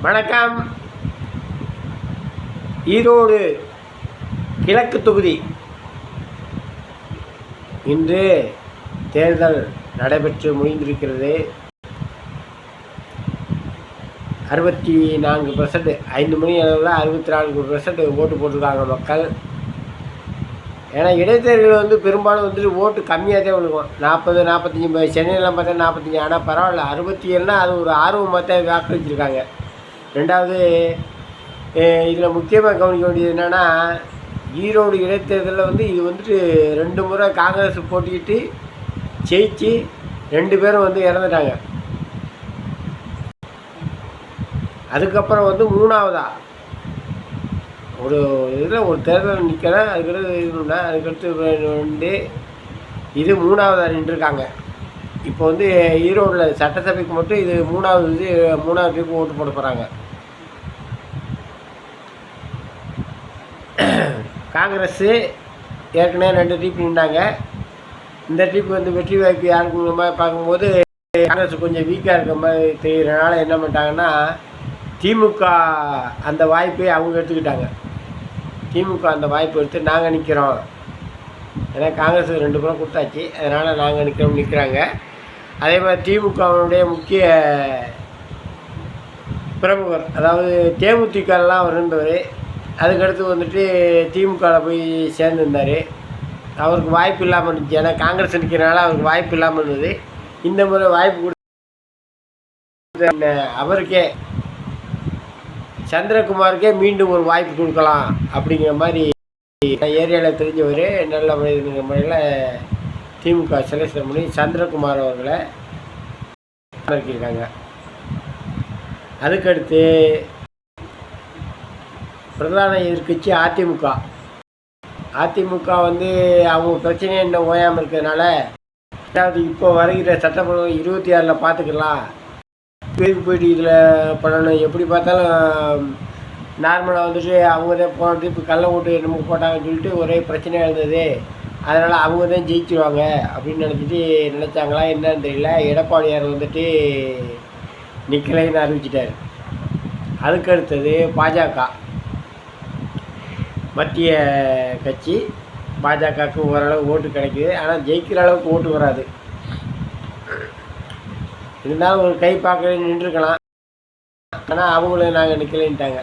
வணக்கம். ஈரோடு கிழக்கு தொகுதி. இன்று தேர்தல் நடைபெற்று முடிந்திருக்கிறது. அறுபத்தி நான்கு பர்சன்ட் ஐந்து மணி அளவில் அறுபத்தி நான்கு பர்சன்ட் ஓட்டு போட்டிருக்காங்க மக்கள். ஏன்னா இடைத்தேர்தல் வந்து பெரும்பாலும் வந்துட்டு ஓட்டு கம்மியாக தான் விழுகும். நாற்பது நாற்பத்தஞ்சி இப்போ சென்னையிலாம் பார்த்தா நாற்பத்தஞ்சி ஆனால் பரவாயில்ல. அறுபத்தி ஏழுனா அது ஒரு ஆர்வமாக தான் வாக்களிச்சிருக்காங்க. ரெண்டாவது இதில் முக்கியமாக கவனிக்க வேண்டியது என்னென்னா ஈரோடு இடைத்தேர்தலில் வந்து இது வந்துட்டு ரெண்டு முறை காங்கிரஸ் போட்டிக்கிட்டு ஜெயிச்சு ரெண்டு பேரும் வந்து இறந்துட்டாங்க. அதுக்கப்புறம் வந்து மூணாவதாக ஒரு இதில் ஒரு தேர்தல் நிற்கிறேன் அதுக்கடுத்து இதுனா அதுக்கடுத்து வந்து இது மூணாவது நின்றுருக்காங்க. இப்போ வந்து ஈரோடில் சட்டசபைக்கு மட்டும் இது மூணாவது இது மூணாவது பேருக்கு ஓட்டு போட போகிறாங்க காங்கிரஸ்ஸு ஏற்கனவே ரெண்டு டீப் நின்றாங்க இந்த டீப் வந்து வெற்றி வாய்ப்பு யாருக்கு மாதிரி பார்க்கும்போது காங்கிரஸ் கொஞ்சம் வீக்காக இருக்கிற மாதிரி தெரிகிறனால என்ன பண்ணிட்டாங்கன்னா திமுக அந்த வாய்ப்பை அவங்க எடுத்துக்கிட்டாங்க. திமுக அந்த வாய்ப்பு எடுத்து நாங்கள் நிற்கிறோம் ஏன்னா காங்கிரஸ் ரெண்டு புறம் கொடுத்தாச்சு. அதனால் நாங்கள் நிற்கிறோம் நிற்கிறாங்க அதே மாதிரி திமுகவினுடைய முக்கிய பிரமுகர் அதாவது தேமுதிகலாம் அவர் இருந்தவர் அதுக்கடுத்து வந்துட்டு திமுகவில் போய் சேர்ந்துருந்தார். அவருக்கு வாய்ப்பு இல்லாமல் இருந்துச்சு. ஏன்னா காங்கிரஸ் நிற்கிறனால அவருக்கு வாய்ப்பு இல்லாமல் இருந்தது. இந்த முறை வாய்ப்பு கொடுத்த அவருக்கே சந்திரகுமாருக்கே மீண்டும் ஒரு வாய்ப்பு கொடுக்கலாம் அப்படிங்கிற மாதிரி ஏரியாவில் தெரிஞ்சவர் நல்ல மனிதனுங்கிற முறையில் திமுக செலக்ஷன் பண்ணி சந்திரகுமார் அவர்களை இருக்காங்க அதுக்கடுத்து பிரதான எதிர்கட்சி அதிமுக. அதிமுக வந்து அவங்க பிரச்சனை என்ன ஓயாமல் இருக்கிறதுனால இப்போ வருகிற சட்டமன்றம் இருபத்தி ஆறில் பார்த்துக்கலாம். பேருக்கு போயிட்டு இதில் பண்ணணும். எப்படி பார்த்தாலும் நார்மலாக வந்துட்டு அவங்க தான் போனது இப்போ கள்ள ஓட்டு என்னமோ போட்டாங்கன்னு சொல்லிட்டு ஒரே பிரச்சனையாக இருந்தது. அதனால் அவங்க தான் ஜெயிச்சிருவாங்க அப்படின்னு நினச்சிட்டு நினச்சாங்களா என்னன்னு தெரியல. எடப்பாடியார் வந்துட்டு நிற்கலைன்னு அறிவிச்சிட்டார். அதுக்கடுத்தது பாஜக. மத்திய கட்சி பாஜகவுக்கு ஓரளவு ஓட்டு கிடைக்குது. ஆனால் ஜெயிக்கிற அளவுக்கு ஓட்டு வராது. இருந்தாலும் ஒரு கை பார்க்க நின்றுருக்கலாம். ஆனால் அவங்களும் நாங்கள் நிற்கலைன்ட்டாங்க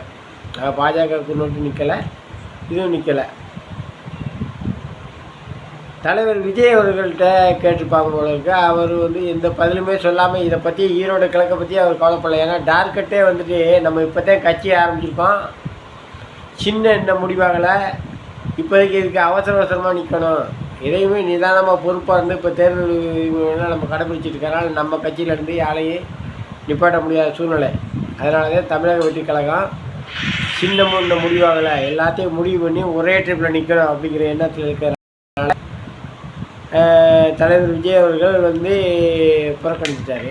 நாங்கள் பாஜக நோட்டு நிற்கலை இதுவும் நிற்கலை தலைவர் விஜய் அவர்கள்ட்ட கேட்டுப்பாங்க போல இருக்கு. அவர் வந்து எந்த பதிலுமே சொல்லாமல் இதை பற்றி ஈரோடு கிழக்கை பற்றி அவர் கவலைப்படல. ஏன்னா டார்கெட்டே வந்துட்டு நம்ம இப்போ தான் கட்சி ஆரம்பிச்சிருக்கோம். சின்ன என்ன முடிவாகலை இப்போதைக்கு இதுக்கு அவசர அவசரமாக நிற்கணும் எதையுமே நிதானமாக பொறுப்பாக இருந்து இப்போ தேர்தல் விதிமுறைகள்லாம் நம்ம கடைபிடிச்சிட்டு இருக்கிறனால நம்ம கட்சியிலேருந்து யாரையும் நிப்பாட்ட முடியாத சூழ்நிலை. அதனால தான் தமிழக வெற்றி கழகம் சின்ன முன்ன முடிவாகலை எல்லாத்தையும் முடிவு பண்ணி ஒரே ட்ரிப்பில் நிற்கணும் அப்படிங்கிற எண்ணத்தில் இருக்கிறனால தலைவர் விஜய் அவர்கள் வந்து புறக்கணிச்சிட்டார்.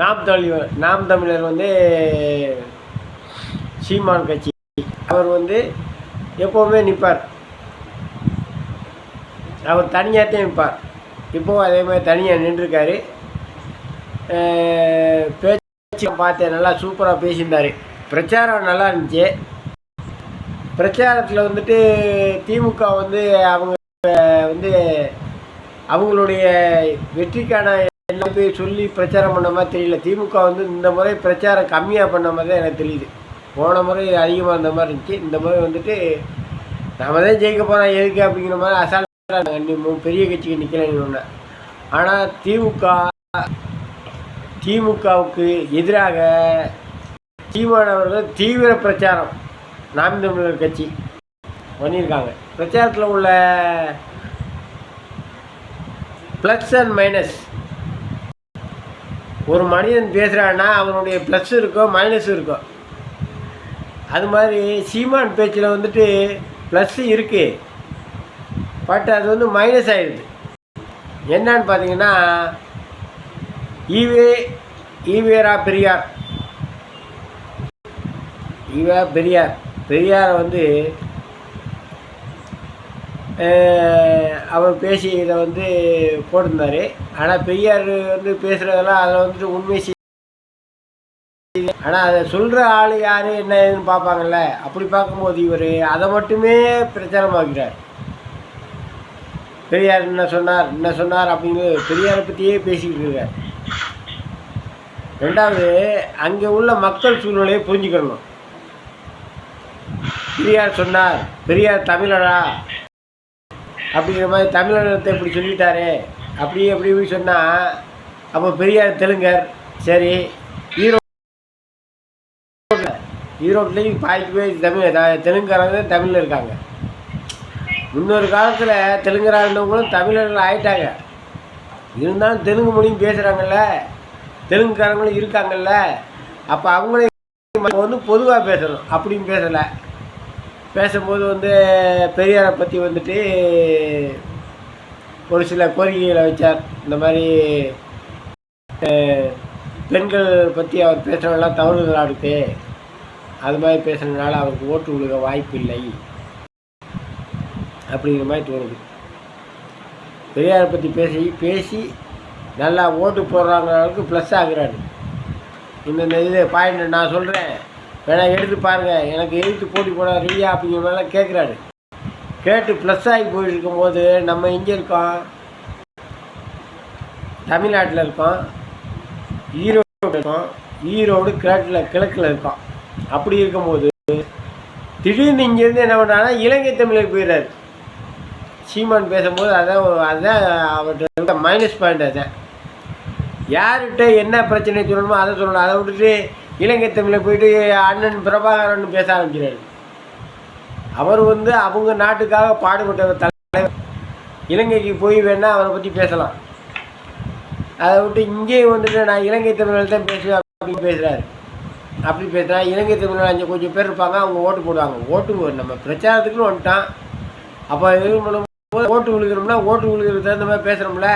நாம் தமிழர் நாம் தமிழர் வந்து சீமான் கட்சி. அவர் வந்து எப்போவுமே நிற்பார் அவர் தனியாகத்தான் நிற்பார் இப்போவும் அதே மாதிரி தனியாக நின்றுருக்காரு. பேச்சு பார்த்தேன் நல்லா சூப்பராக பேசியிருந்தார். பிரச்சாரம் நல்லா இருந்துச்சு. பிரச்சாரத்தில் வந்துட்டு திமுக வந்து அவங்க வந்து அவங்களுடைய வெற்றிக்கான எல்லாம் சொல்லி பிரச்சாரம் பண்ண மாதிரி தெரியல. திமுக வந்து இந்த முறை பிரச்சாரம் கம்மியாக பண்ண மாதிரி தான் எனக்கு தெரியுது. போன முறை அதிகமாக இருந்த மாதிரி இருந்துச்சு. இந்த முறை வந்துட்டு நம்ம தான் ஜெயிக்க போகிறோம் எதுக்கு அப்படிங்கிற மாதிரி பெரிய கட்சிக்கு நிற்கிறேன்னு சொன்னேன் ஆனால் திமுக திமுகவுக்கு எதிராக தீமானவர்கள் தீவிர பிரச்சாரம். நாம் தமிழர் கட்சி பண்ணியிருக்காங்க. பிரச்சாரத்தில் உள்ள ப்ளஸ் அண்ட் மைனஸ் ஒரு மனிதன் பேசுகிறான்னா அவனுடைய ப்ளஸ் இருக்கும் மைனஸ் இருக்கும் அது மாதிரி சீமான் பேச்சில் வந்துட்டு ப்ளஸ்ஸு இருக்குது பட் அது வந்து மைனஸ் ஆகிடுது என்னன்னு பார்த்தீங்கன்னா ஈவே ஈவேரா பெரியார். ஈவா பெரியார். பெரியாரை வந்து அவர் பேசி இதை வந்து போட்டிருந்தார். ஆனால் பெரியார் வந்து பேசுகிறதெல்லாம் அதில் வந்துட்டு உண்மை ஆனால் அதை சொல்கிற ஆள் யார் என்ன ஏதுன்னு பார்ப்பாங்கல்ல. அப்படி பார்க்கும்போது இவர் அதை மட்டுமே பிரச்சாரமாக்கிறார். பெரியார் என்ன சொன்னார் என்ன சொன்னார் அப்படிங்கிறது பெரியாரை பற்றியே பேசிக்கிட்டு இருக்கார். ரெண்டாவது அங்கே உள்ள மக்கள் சூழ்நிலையை புரிஞ்சுக்கணும். பெரியார் சொன்னார் பெரியார் தமிழரா? அப்படிங்கிற மாதிரி தமிழகத்தை இப்படி சொல்லிட்டாரு அப்படி அப்படி இப்படி சொன்னால் அப்போ பெரியார் தெலுங்கர் சரி ஈரோடு ஈரோட்லேயும் பாய்க்கு போய் தமிழ் தெலுங்காரங்க தமிழில் இருக்காங்க. முன்னொரு காலத்தில் தெலுங்கு இருந்தவங்களும் தமிழர்கள் ஆயிட்டாங்க. இருந்தாலும் தெலுங்கு மொழியும் பேசுகிறாங்கல்ல தெலுங்குக்காரங்களும் இருக்காங்கல்ல? அப்போ அவங்களே வந்து பொதுவாக பேசணும். அப்படின்னு பேசலை. பேசும்போது வந்து பெரியாரை பற்றி வந்துட்டு ஒரு சில கோரிக்கைகளை வச்சார். இந்த மாதிரி பெண்கள் பற்றி அவர் பேசுகிறதெல்லாம் தவறுதலாக இருக்குது அது மாதிரி பேசுகிறதுனால அவருக்கு ஓட்டு விழுக வாய்ப்பு இல்லை அப்படிங்கிற மாதிரி தோணுது. பெரியாரை பற்றி பேசி பேசி நல்லா ஓட்டு போடுறாங்க அளவுக்கு ப்ளஸ் ஆகுறாரு. இந்த இது பாயிண்ட் நான் சொல்கிறேன் வேணா எடுத்து பாருங்கள் எனக்கு எழுத்து போட்டி போட ரெடியா அப்படிங்கிற மாதிரிலாம் கேட்குறாரு கேட்டு ப்ளஸ் ஆகி போயிட்டு இருக்கும்போது நம்ம இங்கே இருக்கோம்? தமிழ்நாட்டில் இருக்கோம். ஈரோடு இருக்கோம். ஈரோடு கிழக்கில் கிழக்கில் இருக்கோம். அப்படி இருக்கும்போது திடீர்னு இங்கேருந்து என்ன பண்ணாங்கன்னா இலங்கை தமிழர் போயிடுறாரு. சீமான் பேசும்போது அதான் அதுதான் அவர்கிட்ட மைனஸ் பாயிண்ட் அதுதான் யார்கிட்ட என்ன பிரச்சனை சொல்லணுமோ அதை சொல்லணும். அதை விட்டுட்டு இலங்கை தமிழில் போயிட்டு அண்ணன் பிரபாகரன் பேச ஆரம்பிக்கிறாரு. அவர் வந்து அவங்க நாட்டுக்காக பாடுபட்ட தலைவர். இலங்கைக்கு போய் வேணால் அவரை பற்றி பேசலாம். அதை விட்டு இங்கேயும் வந்துட்டு நான் இலங்கை தமிழில் தான் பேசுவேன் அப்படின்னு பேசுகிறாரு அப்படி பேசுகிறா இலங்கை தமிழில் அஞ்சு கொஞ்சம் பேர் இருப்பாங்க அவங்க ஓட்டு போடுவாங்க. ஓட்டு நம்ம பிரச்சாரத்துக்குன்னு வந்துட்டான். அப்போ இது ஓட்டு விழுகிறோம்னா ஓட்டு விழுகிறது தகுந்த மாதிரி பேசுகிறோம்ல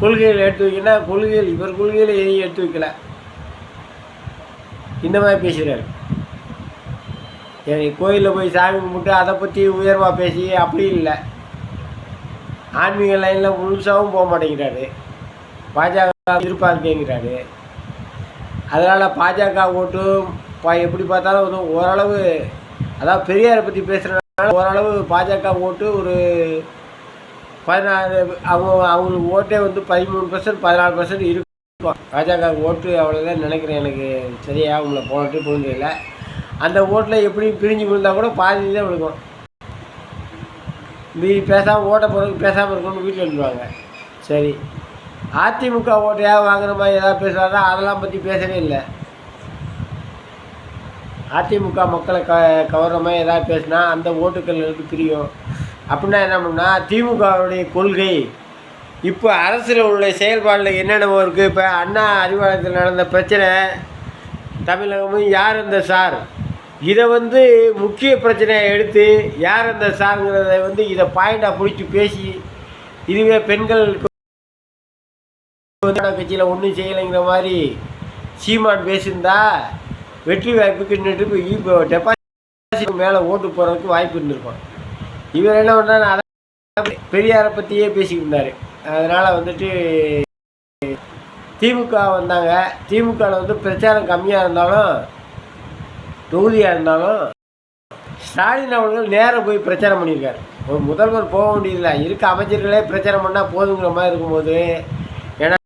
கொள்கைகள் எடுத்து வைக்கணும்னா கொள்கைகள் இவர் கொள்கையில் எதையும் எடுத்து வைக்கல. இந்த மாதிரி பேசுகிறாரு சரி கோயிலில் போய் சாமி கும்பிட்டு அதை பற்றி உயர்வாக பேசி அப்படி இல்லை. ஆன்மீக லைனில் முழுசாகவும் போக மாட்டேங்கிறாரு. பாஜக இருப்பாருக்கேங்கிறாரு அதனால் பாஜக ஓட்டு பா எப்படி பார்த்தாலும் வந்து ஓரளவு அதாவது பெரியாரை பற்றி பேசுகிறனால ஓரளவு பாஜக ஓட்டு ஒரு பதினாறு அவங்க அவங்களுக்கு ஓட்டே வந்து பதிமூணு பர்சன்ட் பதினாலு பர்சன்ட் இருக்கும். பாஜக ஓட்டு அவ்வளோதான் நினைக்கிறேன் எனக்கு. சரியாக உங்களை போனட்டு புரிஞ்சதில்ல அந்த ஓட்டில் எப்படி பிரிஞ்சு விழுந்தால் கூட பாதி தான் விழுக்கும் மீறி பேசாமல் ஓட்ட போகிறதுக்கு பேசாமல் இருக்கணும்னு வீட்டில் எழுதுவாங்க சரி. அதிமுக ஓட்டையாக வாங்குற மாதிரி ஏதாவது பேசுகிறாரா அதெல்லாம் பற்றி பேசவே இல்லை. அதிமுக மக்களை க கவர்ற மாதிரி ஏதாவது பேசினா அந்த ஓட்டுக்கள் எனக்கு பிரியும்? அப்படின்னா என்ன பண்ணால் திமுகவுடைய கொள்கை. இப்போ அரசில் உள்ள செயல்பாடில் என்னென்னவோ இருக்குது இப்போ அண்ணா அறிவாலயத்தில் நடந்த பிரச்சனை தமிழகமும் யார் இந்த சார்? இதை வந்து முக்கிய பிரச்சனையை எடுத்து யார் இந்த சாருங்கிறத வந்து இதை பாயிண்டாக பிடிச்சி பேசி இதுவே பெண்களுக்கு கட்சியில் ஒன்றும் செய்யலைங்கிற மாதிரி சீமான் பேசியிருந்தா வெற்றி வாய்ப்புக்கு நின்று இப்போ டெபாசிட் மேலே ஓட்டு போகிறதுக்கு வாய்ப்பு இருந்திருக்கும். இவர் என்ன பண்ணுறாரு பெரியாரை பற்றியே பேசிக்கிட்டு இருந்தார். அதனால் வந்துட்டு திமுக வந்தாங்க. திமுகவில் வந்து பிரச்சாரம் கம்மியாக இருந்தாலும் தொகுதியாக இருந்தாலும் ஸ்டாலின் அவர்கள் நேராக போய் பிரச்சாரம் பண்ணியிருக்காரு. ஒரு முதல்வர் போக வேண்டியதில்லை. இருக்க அமைச்சர்களே பிரச்சாரம் பண்ணால் போதுங்கிற மாதிரி இருக்கும்போது ஏன்னா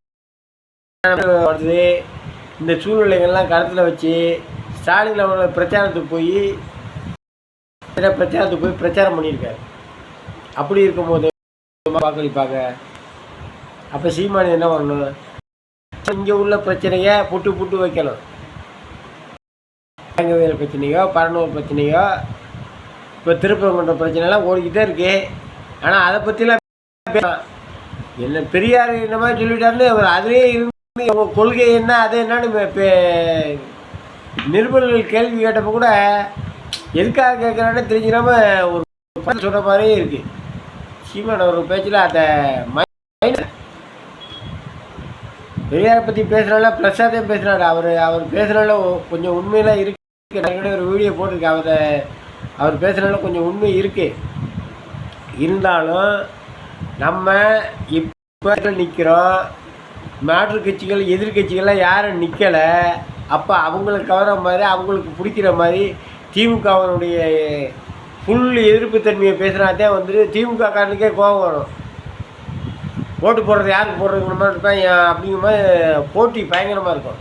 வருது. இந்த சூழ்நிலைகள்லாம் கருத்தில் வச்சு ஸ்டாலின் அவர்கள் பிரச்சாரத்துக்கு போய் பிரச்சாரத்துக்கு போய் பிரச்சாரம் பண்ணியிருக்காரு. அப்படி இருக்கும்போது வாக்களிப்பாங்க. அப்போ சீமானி என்ன பண்ணணும்? இங்கே உள்ள பிரச்சனையை புட்டு புட்டு வைக்கணும். தங்கவேல் பிரச்சனையோ பரநூர் பிரச்சனையோ இப்போ திருப்பரங்குன்ற பிரச்சனைலாம் ஓடிக்கிட்டே இருக்கு. ஆனால் அதை பற்றிலாம் என்ன பெரியார் என்ன மாதிரி சொல்லிட்டாருன்னு அவர் அதுலேயே இருந்து அவங்க கொள்கை என்ன அது என்னன்னு நிருபர்கள் கேள்வி கேட்டப்போ கூட எதுக்காக கேட்குறான்னு தெரிஞ்சிடாம ஒரு பதில் சொல்கிற மாதிரியே இருக்கு. சீமான் ஒரு பேச்சில் அந்த பெரியாரை பற்றி பேசுகிறால ப்ளஸ்ஸாக தான் பேசுகிறாரு அவர் அவர் பேசுகிறால கொஞ்சம் உண்மையெல்லாம் இருக்குது நான் கூட ஒரு வீடியோ போட்டிருக்கேன். அவரை அவர் பேசுகிறால கொஞ்சம் உண்மை இருக்குது இருந்தாலும் நம்ம இப்போ நிற்கிறோம் மாற்று கட்சிகள் எதிர்கட்சிகள்லாம் யாரும் நிற்கலை அப்போ அவங்களுக்கு கவர மாதிரி அவங்களுக்கு பிடிக்கிற மாதிரி திமுகவினுடைய ஃபுல் எதிர்ப்பு தன்மையை பேசுனாதான் வந்துட்டு திமுக காரனுக்கே கோபம் வரும். ஓட்டு போடுறது யாருக்கு போடுறதுங்கிற மாதிரி இருப்பேன். அப்படிங்கிற மாதிரி போட்டி பயங்கரமாக இருக்கும்.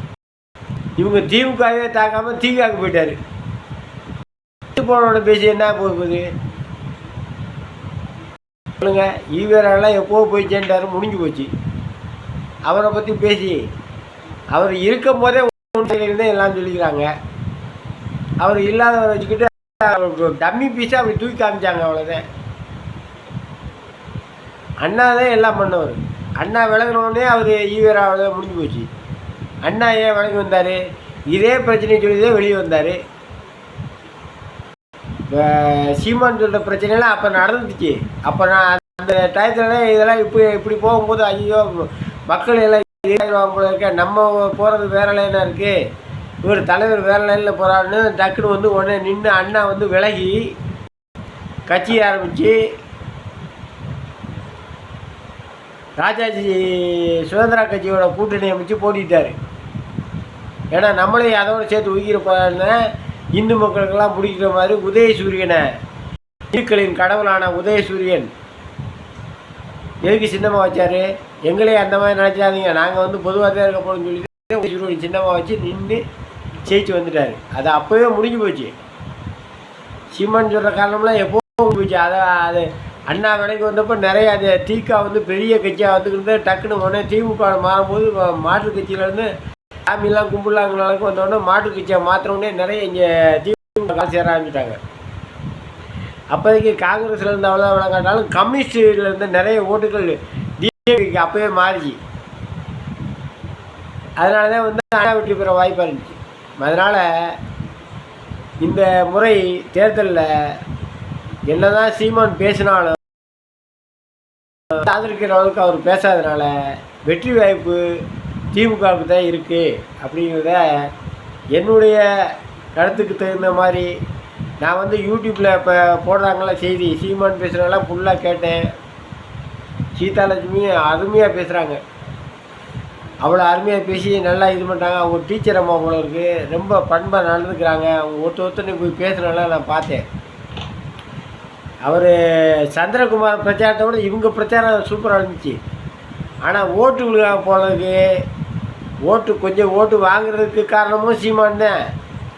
இவங்க திமுகவே தாக்காமல் திகாக்கு போயிட்டார். போனோட பேசி என்ன போகுது? சொல்லுங்க. ஈவேரெல்லாம் எப்போ போய் சேர்ந்தாரு முடிஞ்சு போச்சு. அவரை பற்றி பேசி. அவர் இருக்கும் போதே இருந்தே எல்லாம் சொல்லிக்கிறாங்க. அவர் இல்லாதவரை வச்சுக்கிட்டு டம்மி பீஸாக அப்படி தூக்கி காமிச்சாங்க அவ்வளோதான் அண்ணா தான் எல்லாம் பண்ணவர். அண்ணா விலகினோடனே அவர் ஈவேரா அவ்வளோதான் முடிஞ்சு போச்சு. அண்ணா ஏன் விலகி வந்தார்? இதே பிரச்சனை சொல்லி தான் வெளியே வந்தார். இப்போ சீமான் சொல்கிற பிரச்சனைலாம் அப்போ நடந்துச்சு. அப்போ நான் அந்த டயத்தில் இதெல்லாம் இப்படி இப்படி போகும்போது ஐயோ மக்கள் எல்லாம் போல இருக்க. நம்ம போகிறது வேற லைனாக இருக்குது இவர் தலைவர் வேறு லைனில் போகிறாருன்னு டக்குன்னு வந்து உடனே நின்று அண்ணா வந்து விலகி கட்சி ஆரம்பித்து ராஜாஜி சுதந்திரா கட்சியோட கூட்டணி அமைச்சு போட்டிட்டார். ஏன்னா நம்மளே அதோட சேர்த்து உயிர இந்து மக்களுக்கெல்லாம் பிடிக்கிற மாதிரி உதயசூரியனை இந்துக்களின் கடவுளான உதயசூரியன். எதுக்கு சின்னமாக வச்சார்? எங்களே அந்த மாதிரி நினச்சாதீங்க. நாங்கள் வந்து பொதுவாக தான் இருக்க போகிறோம்னு சொல்லிட்டு சின்னமாக வச்சு நின்று ஜெயிச்சு வந்துட்டார். அது அப்போவே முடிஞ்சு போச்சு. சீமான் சொல்கிற காரணம்லாம் எப்போ போச்சு? அதை அது அண்ணா விலைக்கு வந்தப்போ நிறைய அது திக வந்து பெரிய கட்சியாக வந்துக்கிட்டு டக்குன்னு உடனே திமுக மாறும்போது மாற்று கட்சியிலேருந்து சாமிலாம் கும்பிடலாங்களுக்கு வந்தோடனே மாற்று கட்சியை மாற்றவுடனே நிறைய இங்கே திமுக கால் சேர ஆரம்பிச்சிட்டாங்க. அப்போதைக்கு காங்கிரஸில் இருந்து அவ்வளோ விளங்காட்டாலும் கம்யூனிஸ்டில் இருந்து நிறைய ஓட்டுகள் டிஎம்கேக்கு அப்போவே மாறிச்சு. அதனால தான் வந்து அண்ணா வெற்றி பெற வாய்ப்பாக இருந்துச்சு. அதனால் இந்த முறை தேர்தலில் என்னதான் சீமான் பேசினாலும் ஆதரிக்கிற அளவுக்கு அவர் பேசாதனால வெற்றி வாய்ப்பு திமுகவுக்கு தான் இருக்குது அப்படிங்கிறத என்னுடைய கருத்துக்கு தகுந்த மாதிரி நான் வந்து யூடியூப்பில் இப்போ போடுறாங்களா செய்தி சீமான் பேசுகிறதெல்லாம் ஃபுல்லாக கேட்டேன். சீதாலட்சுமி அருமையாக பேசுகிறாங்க அவ்வளோ அருமையாக பேசி நல்லா இது பண்ணுறாங்க அவங்க டீச்சர் அம்மா போல இருக்குது ரொம்ப பண்பாக நடந்துக்கிறாங்க. அவங்க ஒருத்த ஒருத்தனை போய் பேசுகிறனால நான் பார்த்தேன். அவர் சந்திரகுமார் பிரச்சாரத்தை விட இவங்க பிரச்சாரம் சூப்பராக இருந்துச்சு. ஆனால் ஓட்டு விழுக போனதுக்கு ஓட்டு கொஞ்சம் ஓட்டு வாங்குறதுக்கு காரணமும் சீமான் தான்.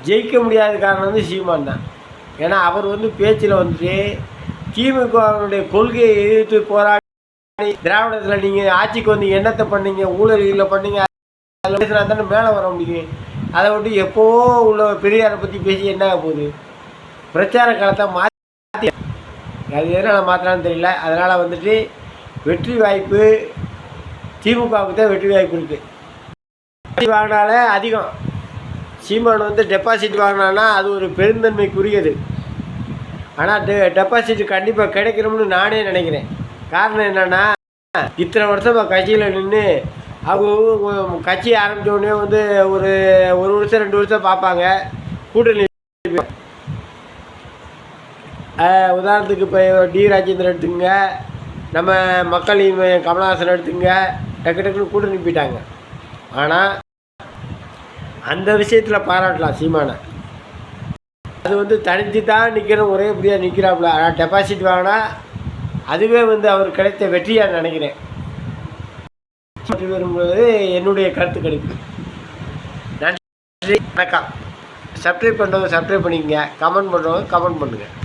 ஜெயிக்க முடியாத காரணம் வந்து சீமான் தான். ஏன்னா அவர் வந்து பேச்சில் வந்துட்டு திமுகவினுடைய கொள்கையை எதிர்த்து போராடி திராவிடத்தில் நீங்கள் ஆட்சிக்கு வந்து என்னத்தை பண்ணீங்க? ஊழல்களில் பண்ணீங்க? அதில் பேசினா தானே மேலே வர முடியும். அதை விட்டு எப்போவோ உள்ள பெரியாரை பற்றி பேசி என்ன ஆக போகுது? பிரச்சார காலத்தை மாற்றி அது எதனால் மாற்றலான்னு தெரியல. அதனால் வந்துட்டு வெற்றி வாய்ப்பு திமுகவுக்கு தான் வெற்றி வாய்ப்பு இருக்குது வாங்கினாலே அதிகம். சீமான் வந்து டெபாசிட் வாங்கினான்னா அது ஒரு பெருந்தன்மைக்குரியது. ஆனால் டெ டெபாசிட் கண்டிப்பாக கிடைக்கணும்னு நானே நினைக்கிறேன். காரணம் என்னென்னா இத்தனை வருஷமாக கட்சியில் நின்று அவங்க கட்சி ஆரம்பித்தோடனே வந்து ஒரு ஒரு வருஷம் ரெண்டு வருஷம் பார்ப்பாங்க. கூட்டணி உதாரணத்துக்கு இப்போ டி ராஜேந்திரன் எடுத்துங்க நம்ம மக்கள் கமலஹாசன் எடுத்துங்க டக்கு டக்குன்னு கூட்டணி போயிட்டாங்க ஆனால் அந்த விஷயத்தில் பாராட்டலாம் சீமானை. அது வந்து தனித்து தான் நிற்கணும் ஒரே புரியாக நிற்கிறாப்புல ஆனால் டெபாசிட் வாங்கினா அதுவே வந்து அவர் கிடைத்த வெற்றியாக நினைக்கிறேன். வெற்றி பெறும்போது என்னுடைய கருத்து கிடைக்கும் நன்றி. வணக்கம். சப்ஸ்கிரைப் பண்ணுறவங்க சப்ஸ்கிரைப் பண்ணிக்கங்க. கமெண்ட் பண்ணுறவங்க கமெண்ட் பண்ணுங்கள்